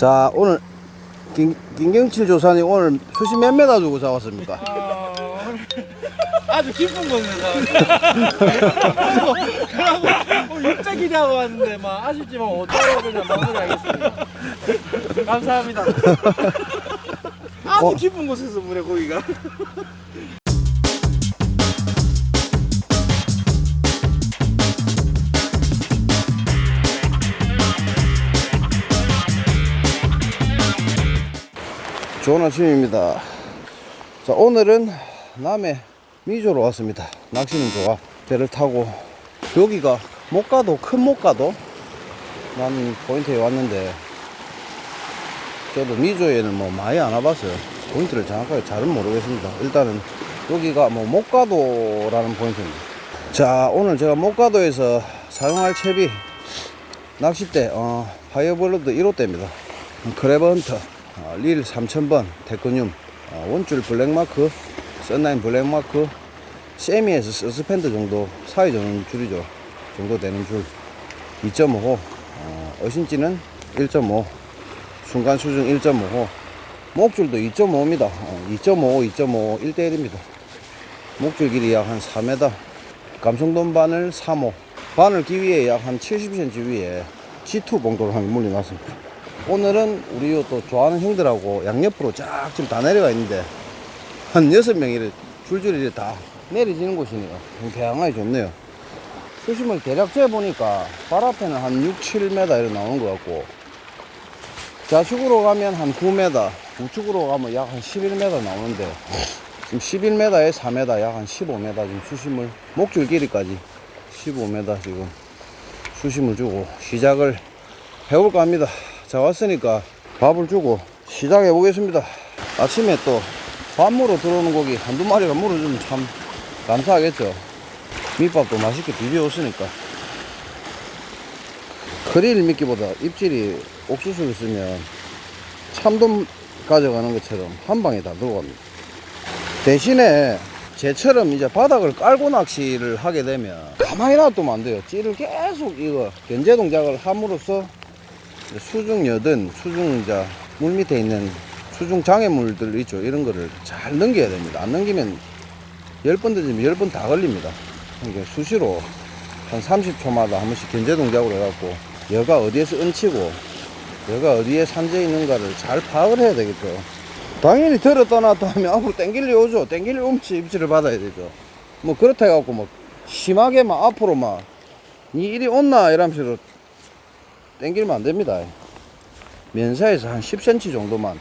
자 오늘 김, 김경칠 조사님 오늘 수심 몇 메다 주고 잡았습니까? 아, 아주 기쁜 그러고 오늘 육자 기대하고 왔는데 막 아쉽지만 어쩌고 그냥 마무리하겠습니다. 감사합니다. 아주 어. 기쁜 곳에서 물에 고기가. 좋은 아침입니다. 자 오늘은 남해 미조로 왔습니다. 낚시는 좋아. 배를 타고 여기가 목가도 큰 목가도 나는 포인트에 왔는데 저도 미조에는 뭐 많이 안 와봤어요. 포인트를 정확하게 잘은 모르겠습니다. 일단은 여기가 뭐 목가도라는 포인트입니다. 자 오늘 제가 목가도에서 사용할 채비 낚싯대 어, 파이어볼러드 1호대입니다. 크레버헌터 어, 릴 3000번 데코늄 어, 원줄 블랙마크 썬라인 블랙마크 세미에서 서스펜드 정도 사이 정도 줄이죠. 정도 되는 줄. 2.5호 어, 어신지는 1.5 순간 수중 1.5호 목줄도 2.5입니다. 어, 2.5 2.5 1대1입니다. 목줄 길이 약 한 4m 감성돈 바늘 3호. 바늘 기위에 약 한 70cm 위에 G2 봉도를 한 물려놨습니다 오늘은 우리 또 좋아하는 형들하고 양옆으로 쫙 지금 다 내려가 있는데 한 여섯 명이 줄줄이 다 내려지는 곳이네요. 굉장하게 좋네요. 수심을 대략 재보니까 발 앞에는 한 6, 7m 이렇게 나오는 것 같고 좌측으로 가면 한 9m, 우측으로 가면 약 한 11m 나오는데 지금 11m에 4m, 약 한 15m 지금 수심을 목줄 길이까지 15m 지금 수심을 주고 시작을 해볼까 합니다. 자 왔으니까 밥을 주고 시작해 보겠습니다. 아침에 또 밥물어 들어오는 고기 한두 마리가 물어주면 참 감사하겠죠. 밑밥도 맛있게 비벼왔으니까. 크릴 미끼보다 입질이 옥수수를 쓰면 참돔 가져가는 것처럼 한 방에 다 들어갑니다. 대신에 제처럼 이제 바닥을 깔고 낚시를 하게 되면 가만히 놔두면 안 돼요. 찌를 계속 이거 견제 동작을 함으로써 수중 여든 수중 이제 물 밑에 있는 수중 장애물들 있죠. 이런 거를 잘 넘겨야 됩니다. 안 넘기면 10번 던지면 10번 다 걸립니다. 이게 수시로 한 30초마다 한 번씩 견제 동작으로 해갖고 여가 어디에서 얹히고 여가 어디에 산재 있는가를 잘 파악을 해야 되겠죠. 당연히 들었다 놨다 하면 앞으로 땡길리 오죠. 땡길리 오면서 입질을 받아야 되죠. 뭐 그렇다 해갖고 막 심하게 막 앞으로 막니 이리 온나 이러면서 땡기면 안 됩니다. 면사에서 한 10cm 정도만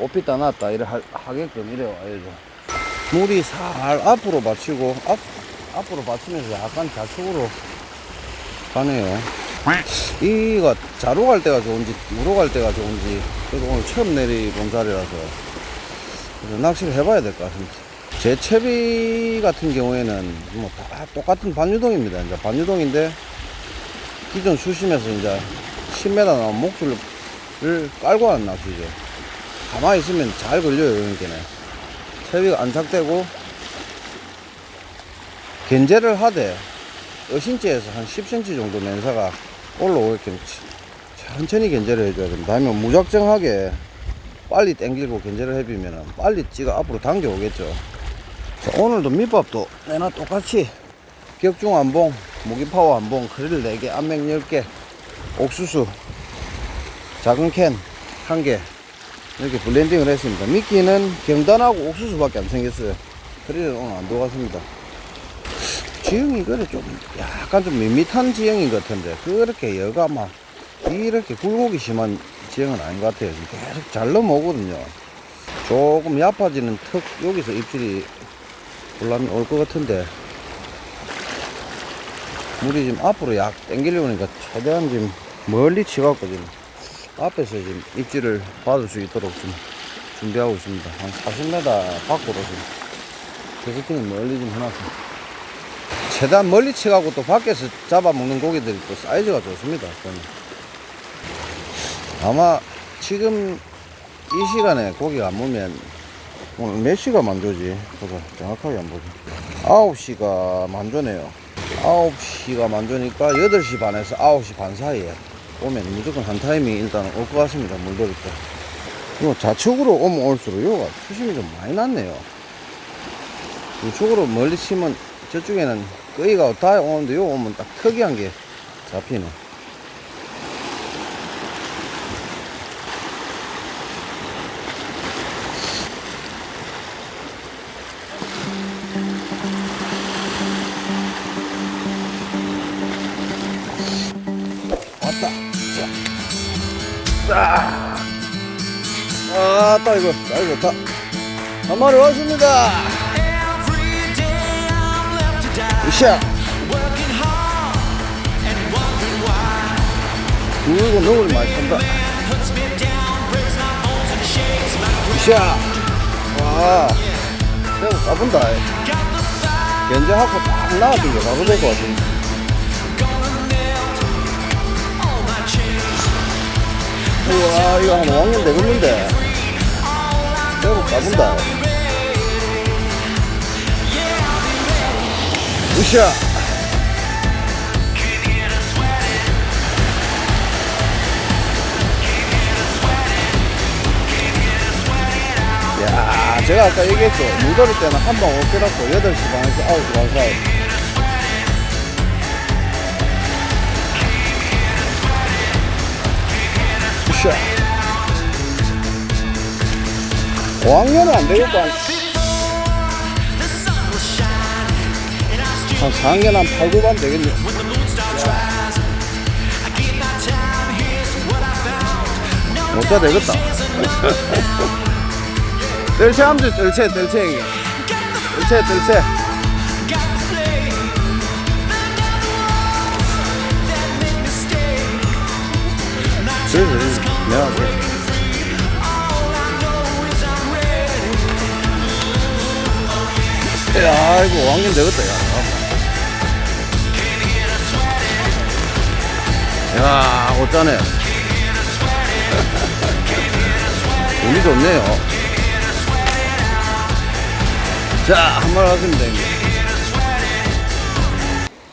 오피다 놨다 이래 하, 하게끔 이래 와야죠. 물이 살 앞으로 받치고 앞, 앞으로 받치면서 약간 좌측으로 가네요. 이가 자로 갈 때가 좋은지 우로 갈 때가 좋은지 그래도 오늘 처음 내리본 자리라서 낚시를 해봐야 될 것 같습니다. 제 채비 같은 경우에는 뭐 다 똑같은 반유동입니다. 이제 반유동인데 기존 수심에서 이제 10m 나온 목줄을 깔고 하는 낚시죠. 가만히 있으면 잘 걸려요, 그러니까는. 채비가 안착되고, 견제를 하되, 어신지에서 한 10cm 정도 맨사가 올라오게끔 천천히 견제를 해줘야 됩니다. 아니면 무작정하게 빨리 당기고 견제를 해비면 빨리 찌가 앞으로 당겨오겠죠. 자, 오늘도 밑밥도 내나 똑같이 격중 한봉, 무기파워 한봉, 크릴 4개, 안맥 10개, 옥수수 작은 캔한개 이렇게 블렌딩을 했습니다. 미끼는 경단하고 옥수수밖에 안 생겼어요. 크릴은 오늘 안 들어갔습니다. 지형이 그래 좀 약간 좀 밋밋한 지형인 것 같은데 그렇게 여가 막 이렇게 굴곡이 심한 지형은 아닌 것 같아요. 계속 잘 넘어오거든요. 조금 얕아지는 턱 여기서 입질이 올라면 올 것 같은데 물이 지금 앞으로 약 당기려니까 최대한 지금 멀리 치갖고 지금 앞에서 지금 입질을 받을 수 있도록 좀 준비하고 있습니다. 한 40m 밖으로 지금 캐스팅을 멀리 좀 해놨습니다. 최대한 멀리 치가고 또 밖에서 잡아먹는 고기들이 또 사이즈가 좋습니다. 저는. 아마 지금 이 시간에 고기가 안 무면 오늘 몇 시가 만조지? 보자. 정확하게 안 보죠. 9시가 만조네요. 9시가 만조니까 8시 반에서 9시 반 사이에 오면 무조건 한 타이밍 일단 올 것 같습니다. 물돌이 때. 이거 좌측으로 오면 올수록 요가 수심이 좀 많이 났네요. 우측으로 멀리 치면 저쪽에는 끄이가 다 오는데 요 오면 딱 특이한 게 잡히네. 아, 따 이거 다. 한 마리 왔습니다. 으쌰. 이거 너구리 많이 탄다. 으쌰. 와. 내가 까분다. 견제하고 딱 나왔던 게 바로 될것 같아. gonna melt all my chains. 우와, 이거 한 5학년 되겠는데. 내가 까분다. 으쌰. 야, 제가 아까 얘기했죠. 물더리 때는 한방못 빼놨고 8시 반에서 9시 반 사이. 으쌰. 5학년은 안 되겠고, 한, 한 4학년 한 8, 9반 되겠네. 못자 되겠다. 뜰채 함주, 뜰채, 뜰채, 형님. 뜰채, 뜰채. play the ready. 야, 이거 5학년 되겠다, 야. 야, 어쩌네. 운이 좋네요. 자, 한 마리 왔습니다, 형님.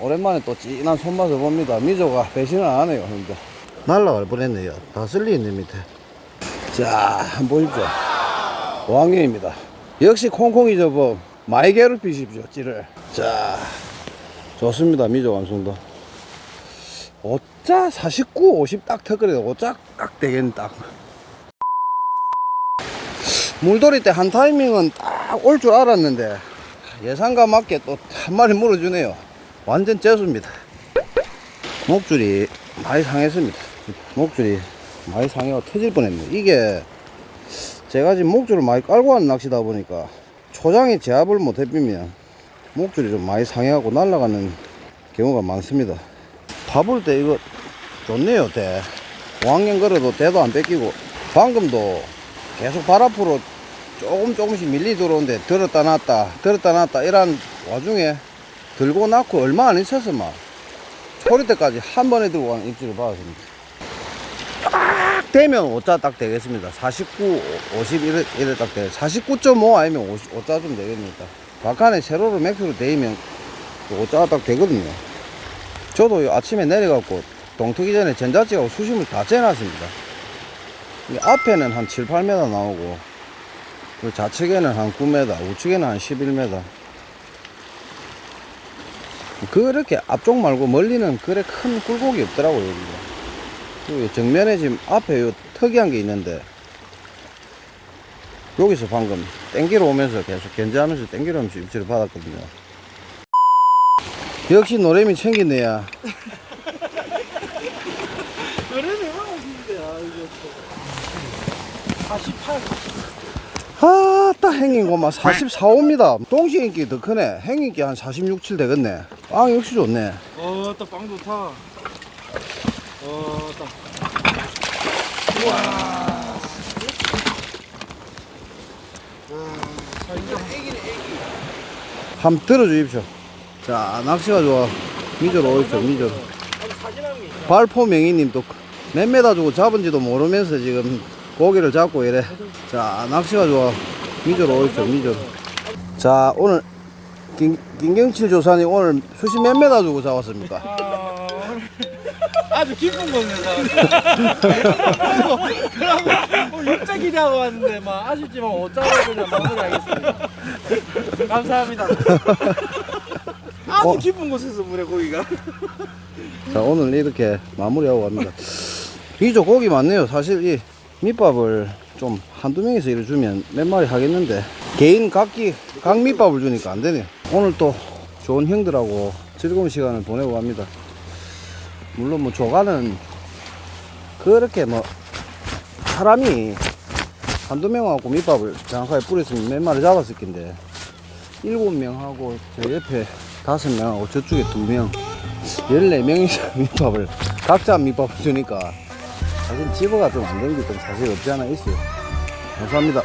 오랜만에 또 진한 손맛을 봅니다. 미조가 배신을 안 하네요, 형님들. 날라갈 뻔했네요. 다 쓸리있네, 밑에. 자, 한번 보십시오. 5학년입니다. 역시 콩콩이 저거 많이 괴롭히십시오, 찌를. 자, 좋습니다, 미조 완성도. 5자 49, 50딱 터그래도 5자 딱 되겠네, 딱. 물돌이 때 한 타이밍은 딱 올 줄 알았는데 예상과 맞게 또 한 마리 물어주네요. 완전 재수입니다. 목줄이 많이 상했습니다. 목줄이 많이 상해가 터질 뻔했네. 이게 제가 지금 목줄을 많이 깔고 하는 낚시다 보니까 초장에 제압을 못 해비면 목줄이 좀 많이 상해하고 날아가는 경우가 많습니다. 파볼 때 이거 좋네요, 대. 5학년 걸어도 대도 안 뺏기고 방금도 계속 발 앞으로 조금 조금씩 밀리 들어오는데 들었다 놨다 들었다 놨다 이런 와중에 들고 놨고 얼마 안 있어서 막 소리 때까지 한 번에 들고 가는 입질을 받았습니다. 딱 되면 5자 딱 되겠습니다. 49, 50 이래, 이래 딱 돼. 49.5 아니면 50, 5자 좀 되겠습니다. bak안에 세로로 맥스로 되면 5자가 딱 되거든요. 저도 아침에 내려갖고 동트기 전에 전자찌하고 수심을 다 재놨습니다. 이 앞에는 한 7, 8m 나오고 그 좌측에는 한 9m, 우측에는 한 11m. 그렇게 앞쪽 말고 멀리는 그래 큰 굴곡이 없더라고요. 여기가. 그리고 정면에 지금 앞에 요 특이한 게 있는데 여기서 방금 땡기러 오면서 계속 견제하면서 땡기러 오면서 입질을 받았거든요. 역시 노래미 챙기네야. 그래도 얼마나 야 이거 48 아, 딱 행인 고만 44, 5입니다. 동시 인기 더 크네. 행인기 한 46, 7 되겠네. 아, 역시 좋네. 어또 빵 좋다 어딱 한번 들어주십시오. 자, 낚시가 좋아. 미저로 오십시오. 사진함이 발포 명희님 또 몇 메다 주고 잡은지도 모르면서 지금 고기를 잡고 이래. 자, 낚시가 좋아. 미저로 오십시오, 미저로. 자, 오늘 김, 김경칠 조사님 오늘 수심 몇 메다 주고 잡았습니까? 아 아주 기쁜 곳에서. 그러고 뭐 육자 기대하고 왔는데 막 아쉽지만 5자로 그냥 마무리하겠습니다. 감사합니다. 아주 어. 기쁜 곳에서 물에 고기가. 자 오늘 이렇게 마무리하고 갑니다 미조 고기 많네요 사실 이 밑밥을 좀 한두 명이서 이래 주면 몇 마리 하겠는데 개인 각기 각 밑밥을 주니까 안 되네요 오늘 또 좋은 형들하고 즐거운 시간을 보내고 갑니다 물론 뭐 조가는 그렇게 뭐 사람이 한두 명하고 밑밥을 정확하게 뿌렸으면 몇 마리 잡았을 텐데 일곱 명하고 저 옆에 다섯 명하고 저쪽에 두 명, 열네 명이서 밑밥을 각자 밑밥을 주니까 사실 집어가 좀 안 되는 게좀 사실 없지 않아 있어요. 감사합니다.